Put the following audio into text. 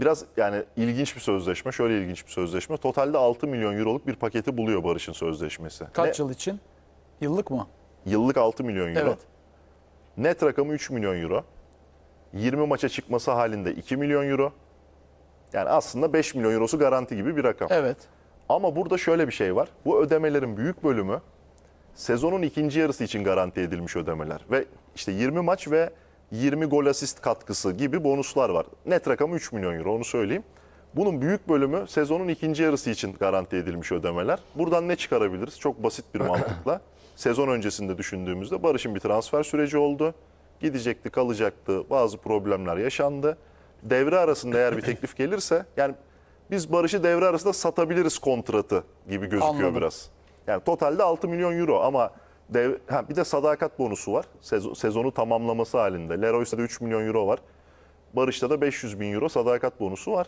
biraz yani ilginç bir sözleşme. Şöyle ilginç bir sözleşme. Totalde 6 milyon euroluk bir paketi buluyor Barış'ın sözleşmesi. Kaç Ne- yıl için? Yıllık mı? Yıllık 6 milyon euro. Evet. Net rakamı 3 milyon euro. 20 maça çıkması halinde 2 milyon euro. Yani aslında 5 milyon eurosu garanti gibi bir rakam. Evet. Ama burada şöyle bir şey var. Bu ödemelerin büyük bölümü sezonun ikinci yarısı için garanti edilmiş ödemeler. Ve işte 20 maç ve 20 gol asist katkısı gibi bonuslar var. Net rakamı 3 milyon euro onu söyleyeyim. Bunun büyük bölümü sezonun ikinci yarısı için garanti edilmiş ödemeler. Buradan ne çıkarabiliriz? Çok basit bir mantıkla. Sezon öncesinde düşündüğümüzde Barış'ın bir transfer süreci oldu. Gidecekti, kalacaktı. Bazı problemler yaşandı. Devre arasında eğer bir teklif gelirse yani biz Barış'ı devre arasında satabiliriz kontratı gibi gözüküyor Anladım. biraz. Yani totalde 6 milyon euro ama dev, ha, bir de sadakat bonusu var. Sezon, sezonu tamamlaması halinde. Leroy'da da 3 milyon euro var. Barış'ta da 500 bin euro sadakat bonusu var.